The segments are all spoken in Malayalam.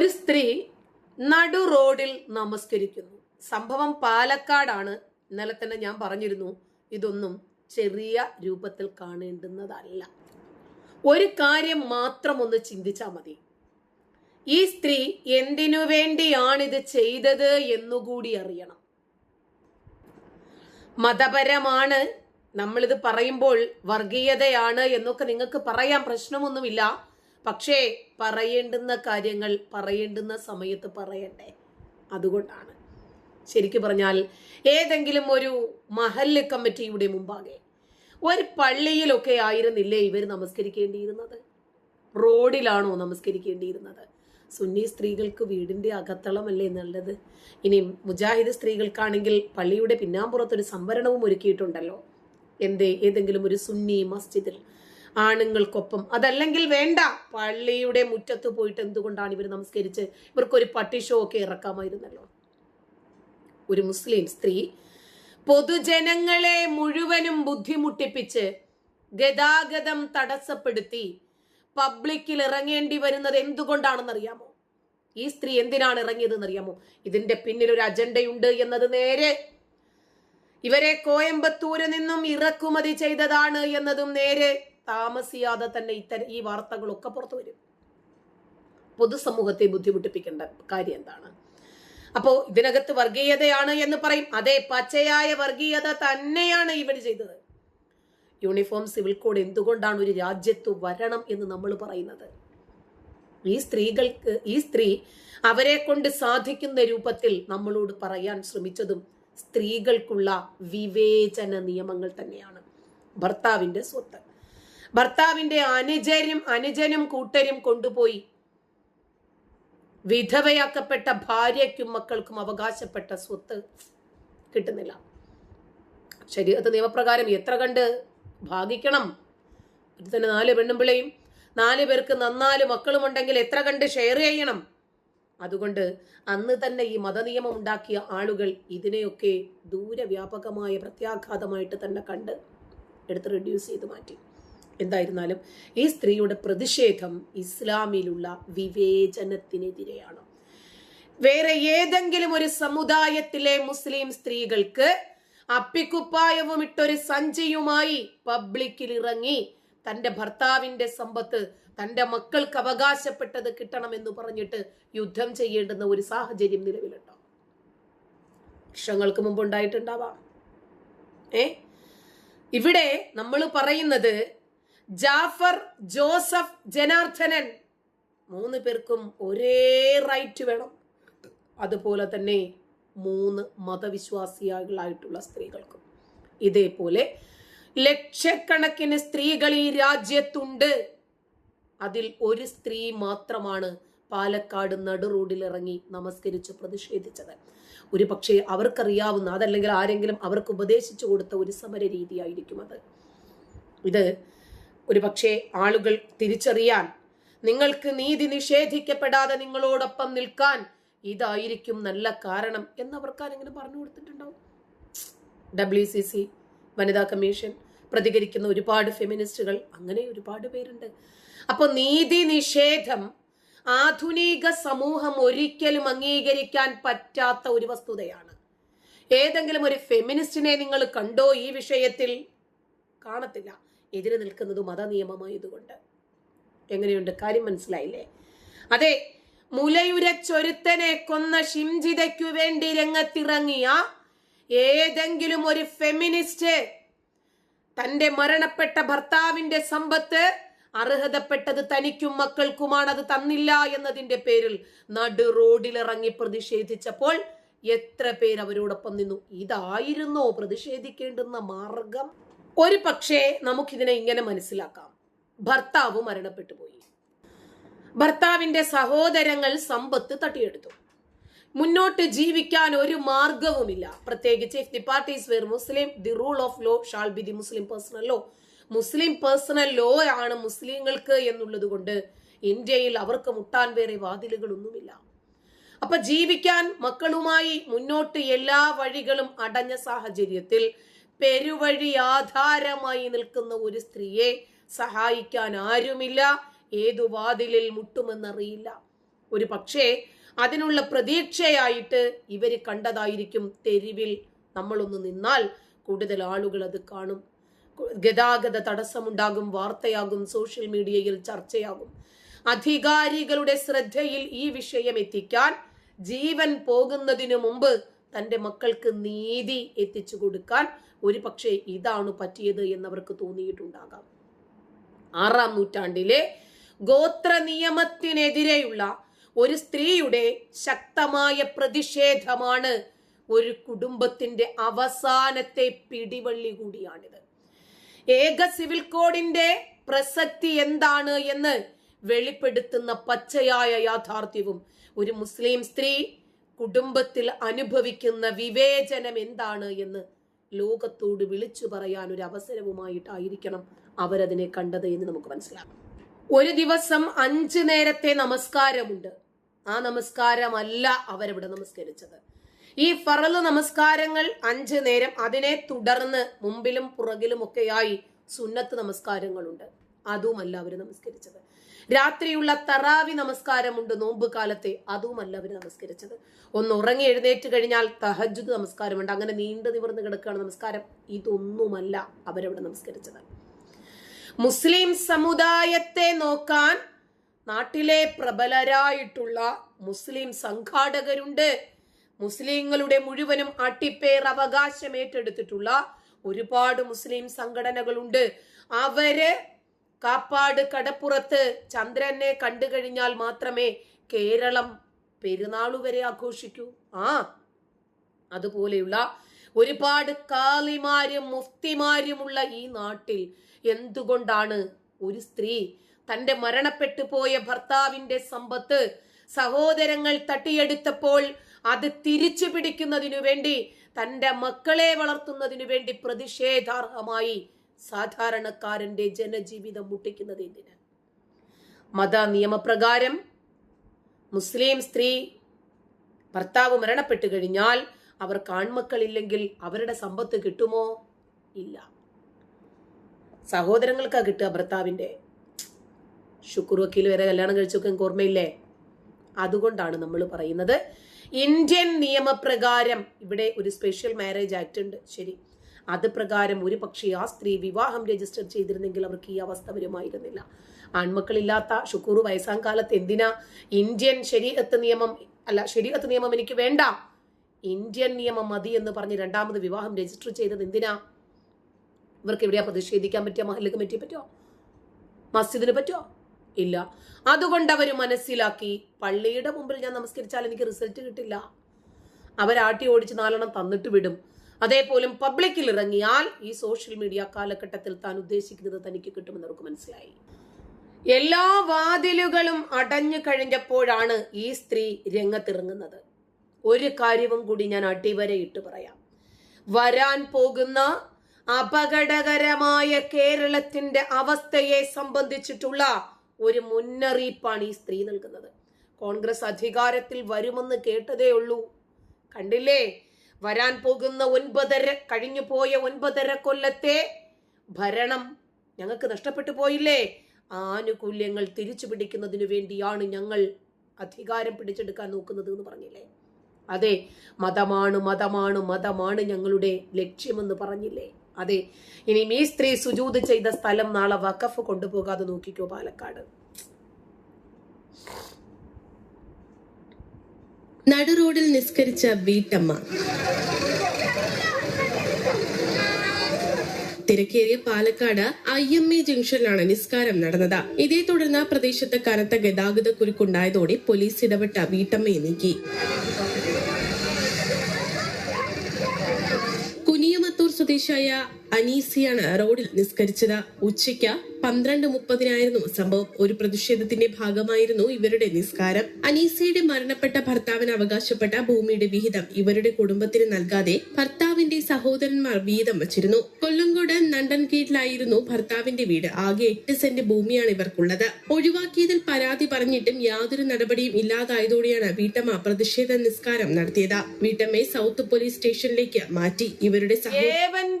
ഒരു സ്ത്രീ നടു റോഡിൽ നമസ്കരിക്കുന്നു. സംഭവം പാലക്കാടാണ്. ഇന്നലെ തന്നെ ഞാൻ പറഞ്ഞിരുന്നു ഇതൊന്നും ചെറിയ രൂപത്തിൽ കാണേണ്ടുന്നതല്ല. ഒരു കാര്യം മാത്രം ഒന്ന് ചിന്തിച്ചാൽ മതി. ഈ സ്ത്രീ എന്തിനു വേണ്ടിയാണിത് ചെയ്തത് എന്നുകൂടി അറിയണം. മതപരമാണ്. നമ്മളിത് പറയുമ്പോൾ വർഗീയതയാണ് എന്നൊക്കെ നിങ്ങൾക്ക് പറയാൻ പ്രശ്നമൊന്നുമില്ല. പക്ഷേ പറയേണ്ടുന്ന കാര്യങ്ങൾ പറയേണ്ടുന്ന സമയത്ത് പറയണ്ടേ? അതുകൊണ്ടാണ്. ശരിക്കു പറഞ്ഞാൽ ഏതെങ്കിലും ഒരു മഹല്ല് കമ്മിറ്റിയുടെ മുമ്പാകെ ഒരു പള്ളിയിലൊക്കെ ആയിരുന്നില്ലേ ഇവർ നമസ്കരിക്കേണ്ടിയിരുന്നത്? റോഡിലാണോ നമസ്കരിക്കേണ്ടിയിരുന്നത്? സുന്നി സ്ത്രീകൾക്ക് വീടിന്റെ അകത്തളമല്ലേ നല്ലത്? ഇനി മുജാഹിദ് സ്ത്രീകൾക്കാണെങ്കിൽ പള്ളിയുടെ പിന്നാമ്പുറത്തൊരു സംവരണവും ഒരുക്കിയിട്ടുണ്ടല്ലോ. എന്തേ? ഏതെങ്കിലും ഒരു സുന്നി മസ്ജിദിൽ ആണുങ്ങൾക്കൊപ്പം. അതല്ലെങ്കിൽ വേണ്ട. പള്ളിയുടെ മുറ്റത്ത് പോയിട്ട് എന്തുകൊണ്ടാണ് ഇവർ നമസ്കരിച്ച്? ഇവർക്കൊരു പട്ടിഷോ ഒക്കെ ഇറക്കാമായിരുന്നല്ലോ. ഒരു മുസ്ലിം സ്ത്രീ പൊതുജനങ്ങളെ മുഴുവനും ബുദ്ധിമുട്ടിപ്പിച്ച് ഗതാഗതം തടസ്സപ്പെടുത്തി പബ്ലിക്കിൽ ഇറങ്ങേണ്ടി വരുന്നത് എന്തുകൊണ്ടാണെന്നറിയാമോ? ഈ സ്ത്രീ എന്തിനാണ് ഇറങ്ങിയതെന്ന് അറിയാമോ ഇതിന്റെ പിന്നിൽ ഒരു അജണ്ടയുണ്ട് എന്നത് നേരെ ഇവരെ കോയമ്പത്തൂര് നിന്നും ഇറക്കുമതി ചെയ്തതാണ് എന്നതും നേരെ താമസിയാതെ തന്നെ ഇത്തരം ഈ വാർത്തകളൊക്കെ പുറത്തു വരും. പൊതുസമൂഹത്തെ ബുദ്ധിമുട്ടിപ്പിക്കേണ്ട കാര്യം എന്താണ്? അപ്പോ ഇതിനകത്ത് വർഗീയതയാണ് എന്ന് പറയും. അതെ പച്ചയായ വർഗീയത തന്നെയാണ് ഇവർ ചെയ്തത്. യൂണിഫോം സിവിൽ കോഡ് എന്തുകൊണ്ടാണ് ഒരു രാജ്യത്ത് വരണം എന്ന് നമ്മൾ പറയുന്നത്? ഈ സ്ത്രീകൾക്ക് ഈ സ്ത്രീ അവരെ കൊണ്ട് സാധിക്കുന്ന രൂപത്തിൽ നമ്മളോട് പറയാൻ ശ്രമിച്ചതും സ്ത്രീകൾക്കുള്ള വിവേചന നിയമങ്ങൾ തന്നെയാണ്. ഭർത്താവിന്റെ സ്വത്ത്. ഭർത്താവിന്റെ അനുജരും അനുജനും കൂട്ടരും കൊണ്ടുപോയി. വിധവയാക്കപ്പെട്ട ഭാര്യയ്ക്കും മക്കൾക്കും അവകാശപ്പെട്ട സ്വത്ത് കിട്ടുന്നില്ല. ശരീരത്തെ നിയമപ്രകാരം എത്ര കണ്ട് ഭാഗിക്കണം? അത് തന്നെ നാല് പെണ്ണും പിള്ളയും നാല് പേർക്ക് നന്നാൽ മക്കളും ഉണ്ടെങ്കിൽ എത്ര കണ്ട് ഷെയർ ചെയ്യണം? അതുകൊണ്ട് അന്ന് തന്നെ ഈ മതനിയമം ഉണ്ടാക്കിയ ആളുകൾ ഇതിനെയൊക്കെ ദൂരവ്യാപകമായ പ്രത്യാഘാതമായിട്ട് തന്നെ കണ്ട് എടുത്ത് റെഡ്യൂസ് ചെയ്ത് മാറ്റി. എന്തായിരുന്നാലും ഈ സ്ത്രീയുടെ പ്രതിഷേധം ഇസ്ലാമിലുള്ള വിവേചനത്തിനെതിരെയാണ്. വേറെ ഏതെങ്കിലും ഒരു സമുദായത്തിലെ മുസ്ലിം സ്ത്രീകൾക്ക് അപ്പിക്കുപ്പായവും ഇട്ടൊരു സഞ്ചിയുമായി പബ്ലിക്കിൽ ഇറങ്ങി തന്റെ ഭർത്താവിന്റെ സമ്പത്ത് തന്റെ മക്കൾക്ക് അവകാശപ്പെട്ടത് കിട്ടണമെന്ന് പറഞ്ഞിട്ട് യുദ്ധം ചെയ്യേണ്ടുന്ന ഒരു സാഹചര്യം നിലവിലുണ്ടോ? വർഷങ്ങൾക്ക് മുമ്പ് ഉണ്ടായിട്ടുണ്ടാവാം. ഏ? ഇവിടെ നമ്മൾ പറയുന്നത് ജാഫർ ജോസഫ് ജനാർദ്ദനൻ. മൂന്ന് പേർക്കും ഒരേ റൈറ്റ് വേണം. അതുപോലെ തന്നെ മൂന്ന് മതവിശ്വാസികളായിട്ടുള്ള സ്ത്രീകൾക്കും. ഇതേപോലെ ലക്ഷക്കണക്കിന് സ്ത്രീകൾ ഈ രാജ്യത്തുണ്ട്. അതിൽ ഒരു സ്ത്രീ മാത്രമാണ് പാലക്കാട് നടു റോഡിൽ ഇറങ്ങി നമസ്കരിച്ച് പ്രതിഷേധിച്ചത്. ഒരു പക്ഷേ അവർക്കറിയാവുന്ന അതല്ലെങ്കിൽ ആരെങ്കിലും അവർക്ക് ഉപദേശിച്ചു കൊടുത്ത ഒരു സമര രീതിയായിരിക്കും അത്. ഇത് ഒരു പക്ഷേ ആളുകൾ തിരിച്ചറിയാൻ നിങ്ങൾക്ക് നീതി നിഷേധിക്കപ്പെടാതെ നിങ്ങളോടൊപ്പം നിൽക്കാൻ ഇതായിരിക്കും നല്ല കാരണം എന്ന് ആരെങ്കിലും പറഞ്ഞു കൊടുത്തിട്ടുണ്ടാവും ഡബ്ല്യു സി സി വനിതാ കമ്മീഷൻ പ്രതികരിക്കുന്ന ഒരുപാട് ഫെമിനിസ്റ്റുകൾ അങ്ങനെ ഒരുപാട് പേരുണ്ട്. അപ്പോൾ നീതി നിഷേധം ആധുനിക സമൂഹം ഒരിക്കലും അംഗീകരിക്കാൻ പറ്റാത്ത ഒരു വസ്തുതയാണ്. ഏതെങ്കിലും ഒരു ഫെമിനിസ്റ്റിനെ നിങ്ങൾ കണ്ടോ ഈ വിഷയത്തിൽ? കാണത്തില്ല. എതിര് നിൽക്കുന്നത് മതനിയമമായതുകൊണ്ട്. എങ്ങനെയുണ്ട്? കാര്യം മനസ്സിലായില്ലേ? അതെ മുലയുരച്ചൊരുത്തനെ കൊന്ന ഷിംജിതയ്ക്കു വേണ്ടി രംഗത്തിറങ്ങിയ ഏതെങ്കിലും ഒരു ഫെമിനിസ്റ്റ് തന്റെ മരണപ്പെട്ട ഭർത്താവിന്റെ സമ്പത്ത് അർഹതപ്പെട്ടത് തനിക്കും മക്കൾക്കുമാണ് അത് തന്നില്ല എന്നതിന്റെ പേരിൽ നടു റോഡിലിറങ്ങി പ്രതിഷേധിച്ചപ്പോൾ എത്ര പേർ അവരോടൊപ്പം നിന്നു? ഇതായിരുന്നോ പ്രതിഷേധിക്കേണ്ടുന്ന മാർഗം? ഒരു പക്ഷേ നമുക്കിതിനെ ഇങ്ങനെ മനസ്സിലാക്കാം. ഭർത്താവ് മരണപ്പെട്ടു പോയി. ഭർത്താവിന്റെ സഹോദരങ്ങൾ സമ്പത്ത് തട്ടിയെടുത്തു. മുന്നോട്ട് ജീവിക്കാൻ ഒരു മാർഗവുമില്ല. പ്രത്യേകിച്ച് if the parties were Muslim the rule of law shall be the Muslim personal law Muslim personal law ആണ് മുസ്ലിങ്ങൾക്ക് എന്നുള്ളത് കൊണ്ട് ഇന്ത്യയിൽ അവർക്ക് മുട്ടാൻ വേറെ വാതിലുകളൊന്നുമില്ല. അപ്പൊ ജീവിക്കാൻ മക്കളുമായി മുന്നോട്ട് എല്ലാ വഴികളും അടഞ്ഞ സാഹചര്യത്തിൽ പെരുവഴി ആധാരമായി നിൽക്കുന്ന ഒരു സ്ത്രീയെ സഹായിക്കാൻ ആരുമില്ല ഏതു വാതിലിൽ മുട്ടുമെന്നറിയില്ല. ഒരു പക്ഷേ അതിനുള്ള പ്രതീക്ഷയായിട്ട് ഇവർ കണ്ടതായിരിക്കും തെരുവിൽ നമ്മളൊന്ന് നിന്നാൽ കൂടുതൽ ആളുകൾ അത് കാണും. ഗതാഗത തടസ്സമുണ്ടാകും വാർത്തയാകും സോഷ്യൽ മീഡിയയിൽ ചർച്ചയാകും. അധികാരികളുടെ ശ്രദ്ധയിൽ ഈ വിഷയം എത്തിക്കാൻ ജീവൻ പോകുന്നതിനു മുമ്പ് തന്റെ മക്കൾക്ക് നീതി എത്തിച്ചു കൊടുക്കാൻ ഒരു പക്ഷേ ഇതാണ് പറ്റിയത് എന്നവർക്ക് തോന്നിയിട്ടുണ്ടാകാം. ആറാം നൂറ്റാണ്ടിലെ ഗോത്ര നിയമത്തിനെതിരെയുള്ള ഒരു സ്ത്രീയുടെ ശക്തമായ പ്രതിഷേധമാണ് ഒരു കുടുംബത്തിന്റെ അവസാനത്തെ പിടിവള്ളി കൂടിയാണിത്. ഏക സിവിൽ കോഡിന്റെ പ്രസക്തി എന്താണ് എന്ന് വെളിപ്പെടുത്തുന്ന പച്ചയായ യാഥാർത്ഥ്യവും ഒരു മുസ്ലിം സ്ത്രീ കുടുംബത്തിൽ അനുഭവിക്കുന്ന വിവേചനം എന്താണ് എന്ന് ലോകത്തോട് വിളിച്ചു പറയാൻ ഒരു അവസരവുമായിട്ടായിരിക്കണം അവരതിനെ കണ്ടത് എന്ന് നമുക്ക് മനസ്സിലാക്കാം. ഒരു ദിവസം അഞ്ച് നേരത്തെ നമസ്കാരമുണ്ട്. ആ നമസ്കാരമല്ല അവരവിടെ നമസ്കരിച്ചത്. ഈ ഫറൽ നമസ്കാരങ്ങൾ അഞ്ച് നേരം അതിനെ തുടർന്ന് മുമ്പിലും പുറകിലും ഒക്കെയായി സുന്നത്ത് നമസ്കാരങ്ങളുണ്ട്. അതുമല്ല അവർ നമസ്കരിച്ചത്. രാത്രിയുള്ള തറാവി നമസ്കാരമുണ്ട്. നോമ്പ് കാലത്തെ അതുമല്ല അവർ നമസ്കരിച്ചത്. ഒന്ന് ഉറങ്ങി എഴുന്നേറ്റ് കഴിഞ്ഞാൽ തഹജുദ് നമസ്കാരമുണ്ട്. അങ്ങനെ നീണ്ടു നിവർന്ന് കിടക്കുകയാണ് നമസ്കാരം. ഇതൊന്നുമല്ല അവരവിടെ നമസ്കരിച്ചത്. മുസ്ലിം സമുദായത്തെ നോക്കാൻ നാട്ടിലെ പ്രബലരായിട്ടുള്ള മുസ്ലിം സംഘാടകരുണ്ട്. മുസ്ലിങ്ങളുടെ മുഴുവനും അട്ടിപ്പേർ അവകാശം ഏറ്റെടുത്തിട്ടുള്ള ഒരുപാട് മുസ്ലിം സംഘടനകളുണ്ട്. അവർ കാപ്പാട് കടപ്പുറത്ത് ചന്ദ്രനെ കണ്ടു കഴിഞ്ഞാൽ മാത്രമേ കേരളം പെരുന്നാളു വരെ ആഘോഷിക്കൂ. ആ അതുപോലെയുള്ള ഒരുപാട് കാളിമാരും മുഫ്തിമാരുമുള്ള ഈ നാട്ടിൽ എന്തുകൊണ്ടാണ് ഒരു സ്ത്രീ തന്റെ മരണപ്പെട്ടു പോയ ഭർത്താവിന്റെ സമ്പത്ത് സഹോദരങ്ങൾ തട്ടിയെടുത്തപ്പോൾ അത് തിരിച്ചു പിടിക്കുന്നതിനു വേണ്ടി തന്റെ മക്കളെ വളർത്തുന്നതിനു വേണ്ടി പ്രതിഷേധാർഹമായി സാധാരണക്കാരന്റെ ജനജീവിതം മുട്ടിക്കുന്നത് എന്തിന്? മത നിയമപ്രകാരം മുസ്ലിം സ്ത്രീ ഭർത്താവ് മരണപ്പെട്ടു കഴിഞ്ഞാൽ അവർ കാൺമക്കളില്ലെങ്കിൽ അവരുടെ സമ്പത്ത് കിട്ടുമോ? ഇല്ല. സഹോദരങ്ങൾക്കാ കിട്ടുക ഭർത്താവിന്റെ. ശുക്ർ വക്കീൽ വരെ കല്യാണം കഴിച്ചൊക്കെ ഓർമ്മയില്ലേ? അതുകൊണ്ടാണ് നമ്മൾ പറയുന്നത്. ഇന്ത്യൻ നിയമപ്രകാരം ഇവിടെ ഒരു സ്പെഷ്യൽ മാരേജ് ആക്ട് ഉണ്ട്. ശരി. അത് പ്രകാരം ഒരു പക്ഷേ ആ സ്ത്രീ വിവാഹം രജിസ്റ്റർ ചെയ്തിരുന്നെങ്കിൽ അവർക്ക് ഈ അവസ്ഥ വരുമായിരുന്നില്ല. ആൺമക്കളില്ലാത്ത ഷുക്കൂർ വയസ്സാം കാലത്ത് എന്തിനാ? ഇന്ത്യൻ ശരീരത്ത് നിയമം അല്ല ശരീരത്ത് നിയമം എനിക്ക് വേണ്ട. ഇന്ത്യൻ നിയമം മതി എന്ന് പറഞ്ഞ് രണ്ടാമത് വിവാഹം രജിസ്റ്റർ ചെയ്തത് എന്തിനാ? ഇവർക്ക് എവിടെയാ പ്രതിഷേധിക്കാൻ പറ്റുക? മഹല്ല് കമ്മിറ്റിയെ പറ്റുമോ മസ്ജിദിന് പറ്റുമോ ഇല്ല. അതുകൊണ്ട് അവർ മനസ്സിലാക്കി പള്ളിയുടെ മുമ്പിൽ ഞാൻ നമസ്കരിച്ചാൽ എനിക്ക് റിസൾട്ട് കിട്ടില്ല. അവരാട്ടി ഓടിച്ച് നാലെണ്ണം തന്നിട്ട് വിടും. അതേപോലും പബ്ലിക്കിൽ ഇറങ്ങിയാൽ ഈ സോഷ്യൽ മീഡിയ കാലഘട്ടത്തിൽ താൻ ഉദ്ദേശിക്കുന്നത് തനിക്ക് കിട്ടുമെന്ന് അവർക്ക് മനസ്സിലായി. എല്ലാ വാതിലുകളും അടഞ്ഞു കഴിഞ്ഞപ്പോഴാണ് ഈ സ്ത്രീ രംഗത്തിറങ്ങുന്നത്. ഒരു കാര്യവും കൂടി ഞാൻ അടിവരയിട്ട് പറയാം. വരാൻ പോകുന്ന അപകടകരമായ കേരളത്തിന്റെ അവസ്ഥയെ സംബന്ധിച്ചിട്ടുള്ള ഒരു മുന്നറിയിപ്പാണ് ഈ സ്ത്രീ നൽകുന്നത്. കോൺഗ്രസ് അധികാരത്തിൽ വരുമെന്ന് കേട്ടതേ ഉള്ളൂ. കണ്ടില്ലേ? വരാൻ പോകുന്ന ഒൻപതര കഴിഞ്ഞു പോയ ഒൻപതര കൊല്ലത്തെ ഭരണം ഞങ്ങൾക്ക് നഷ്ടപ്പെട്ടു പോയില്ലേ? ആനുകൂല്യങ്ങൾ തിരിച്ചു പിടിക്കുന്നതിന് വേണ്ടിയാണ് ഞങ്ങൾ അധികാരം പിടിച്ചെടുക്കാൻ നോക്കുന്നത് എന്ന് പറഞ്ഞില്ലേ? അതെ മതമാണ് മതമാണ് മതമാണ് ഞങ്ങളുടെ ലക്ഷ്യമെന്ന് പറഞ്ഞില്ലേ? അതെ ഇനി ഈ സ്ത്രീ സുജൂത് ചെയ്ത സ്ഥലം നാളെ വഖഫ് കൊണ്ടുപോകാതെ നോക്കിക്കോ പാലക്കാട്. നടുറോഡിൽ നിസ്കരിച്ച വീട്ടമ്മ. തിരക്കേറിയ പാലക്കാട് ഐ എം എ ജംഗ്ഷനിലാണ് നിസ്കാരം നടന്നത്. ഇതേ തുടർന്ന് പ്രദേശത്ത് കനത്ത ഗതാഗത കുരുക്കുണ്ടായതോടെ പോലീസ് ഇടപെട്ട വീട്ടമ്മയെ നീക്കി. കുനിയമത്തൂർ സ്വദേശിയായ അനീസിയാണ് റോഡിൽ നിസ്കരിച്ചത്. ഉച്ചയ്ക്ക് പന്ത്രണ്ട് മുപ്പതിനായിരുന്നു സംഭവം. ഒരു പ്രതിഷേധത്തിന്റെ ഭാഗമായിരുന്നു ഇവരുടെ നിസ്കാരം. അനീസയുടെ മരണപ്പെട്ട ഭർത്താവിന് അവകാശപ്പെട്ട ഭൂമിയുടെ വിഹിതം ഇവരുടെ കുടുംബത്തിന് നൽകാതെ ഭർത്താവിന്റെ സഹോദരന്മാർ വീതം വച്ചിരുന്നു. കൊല്ലങ്കോട് നണ്ടൻകീട്ടിലായിരുന്നു ഭർത്താവിന്റെ വീട്. ആകെ എട്ട് സെന്റ് ഭൂമിയാണ് ഇവർക്കുള്ളത്. ഒഴിവാക്കിയതിൽ പരാതി പറഞ്ഞിട്ടും യാതൊരു നടപടിയും ഇല്ലാതായതോടെയാണ് വീട്ടമ്മ പ്രതിഷേധ നിസ്കാരം നടത്തിയത്. വീട്ടമ്മയെ സൗത്ത് പോലീസ് സ്റ്റേഷനിലേക്ക് മാറ്റി. ഇവരുടെ സഹോദരൻ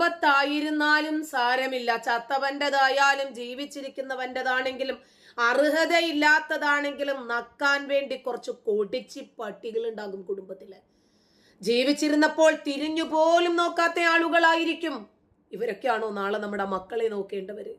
സമ്പത്തായിരുന്നാലും സാരമില്ല. ചത്തവന്റേതായാലും ജീവിച്ചിരിക്കുന്നവന്റേതാണെങ്കിലും അർഹതയില്ലാത്തതാണെങ്കിലും നക്കാൻ വേണ്ടി കുറച്ച് കൊടിച്ചി പട്ടികൾ ഉണ്ടാകും കുടുംബത്തിൽ. ജീവിച്ചിരുന്നപ്പോൾ തിരിഞ്ഞു പോലും നോക്കാത്ത ആളുകളായിരിക്കും. ഇവരൊക്കെയാണോ നാളെ നമ്മുടെ മക്കളെ നോക്കേണ്ടവര്.